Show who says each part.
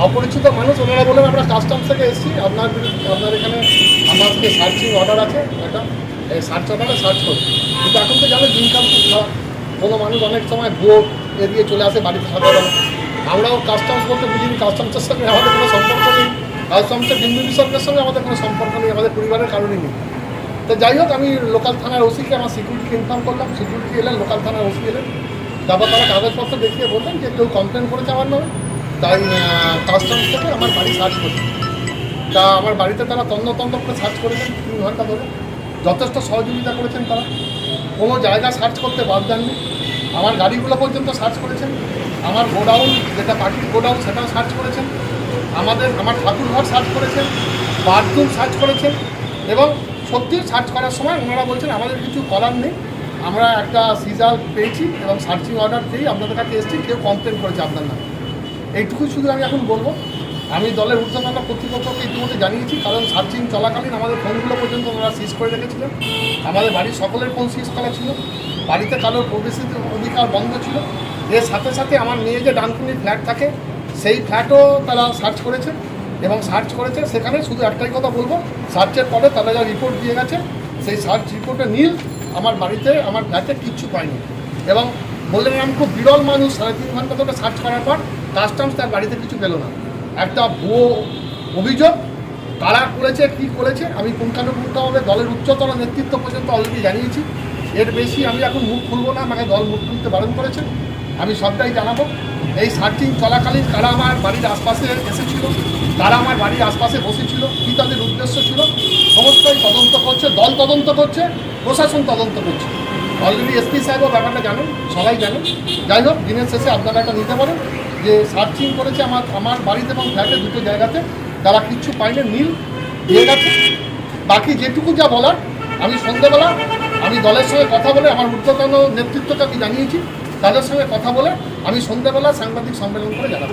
Speaker 1: অপরিচিত মানুষ, ওনারা বলেন আমরা কাস্টমস থেকে এসেছি। আপনার আপনার এখানে আমাকে সার্চিং অর্ডার আছে, একটা, এই সার্চ অর্ডারে সার্চ করুন। কিন্তু এখন তো জানো ইনকাম খুব খারাপ কোনো মানুষ অনেক সময় ভোট এড়িয়ে চলে আসে বাড়িতে সকালবেলা আমরাও কাস্টমস বলতে বুঝিনি কাস্টমসের সঙ্গে আমাদের কোনো সম্পর্ক নেই। কাস্টমসের বিন্দু বিসর্গের সঙ্গে আমাদের কোনো সম্পর্ক নেই, আমাদের পরিবারের কারণে নেই। তো যাই হোক, আমি লোকাল থানার ওসিকে, আমার সিকিউরিটিকে ইনফর্ম করলাম। সিকিউরিটি এলেন লোকাল থানার ওসি এলেন। তারপর তারা কাগজপত্র দেখিয়ে বললেন যে কেউ কমপ্লেন করেছে আমার নামে। তাই কাস্টমস থেকে আমার বাড়ি সার্চ করছে তা আমার বাড়িতে তারা তন্ন তন্ন করে সার্চ করেছেন, তিন ঘণ্টা ধরে। যথেষ্ট সহযোগিতা করেছেন তারা। কোনো জায়গা সার্চ করতে বাদ দেননি। আমার গাড়িগুলো পর্যন্ত সার্চ করেছেন। আমার গোডাউন, যেটা পাখির গোডাউন, সেটাও সার্চ করেছেন। আমাদের, আমার ঠাকুর ঘর সার্চ করেছেন বাথরুম সার্চ করেছেন এবং সত্যি সার্চ করার সময় ওনারা বলছেন, আমাদের কিছু করার নেই। আমরা একটা সিজার পেয়েছি এবং সার্চিং অর্ডার দিয়েই আপনাদের কাছে এসেছি। কেউ কমপ্লেন করেছে আপনার নামে। এইটুকু শুধু আমি এখন বলব। আমি দলের ঊর্ধ্বতন কর্তৃপক্ষকে ইতিমধ্যে জানিয়েছি, কারণ সার্চিং চলাকালীন আমাদের ফোনগুলো পর্যন্ত ওনারা সিজ করে রেখেছিলেন। আমাদের বাড়ির সকলের ফোন সিজ করা ছিল। বাড়িতে কারোর প্রবেশের অধিকার বন্ধ ছিল। এর সাথে সাথে আমার মেয়ে যে ডানকুনির ফ্ল্যাট থাকে, সেই ফ্ল্যাটও তারা সার্চ করেছে এবং সার্চ করেছে। সেখানে শুধু একটাই কথা বলব সার্চের পরে তারা যা রিপোর্ট দিয়ে গেছে, সেই সার্চ রিপোর্টে নীল আমার বাড়িতে, আমার ফ্ল্যাটে কিচ্ছু পায়নি। এবং বললেন আমি খুব বিরল মানুষ, সাড়ে তিন ঘণ্টা ধরে সার্চ করার পর কাস্টমস তার বাড়িতে কিছু পেল না। একটা ভুয়ো অভিযোগ, কারা করেছে, কি করেছে, আমি পুঙ্খানুপুঙ্খভাবে দলের উচ্চতর নেতৃত্ব পর্যন্ত অলরেডি জানিয়েছি। এর বেশি আমি এখন মুখ খুলবো না, আমাকে দল মুখ খুলতে বারণ করেছে। আমি সবটাই জানাব। এই সার্চিং চলাকালীন কারা আমার বাড়ির আশপাশে এসেছিল তারা আমার বাড়ির আশপাশে বসেছিল, কী তাদের উদ্দেশ্য ছিল, সমস্তই তদন্ত করছে, দল তদন্ত করছে, প্রশাসন তদন্ত করছে। অলরেডি এসপি সাহেবও ব্যাপারটা জানেন, সবাই জানেন। যাই হোক, দিনের শেষে আপনারা একটা নিতে পারেন। যে সার্চিং করেছে আমার আমার বাড়িতে এবং ফ্ল্যাটে দুটো জায়গাতে, তারা কিচ্ছু পাইনি নীল দিয়ে গেছে। বাকি যেটুকু যা বলার, আমি সন্ধ্যেবেলা, আমি দলের সঙ্গে কথা বলে, আমার ঊর্ধ্বতন নেতৃত্বকে আমি জানিয়েছি, তাদের সঙ্গে কথা বলে আমি সন্ধ্যেবেলা সাংবাদিক সম্মেলন করে জানাব।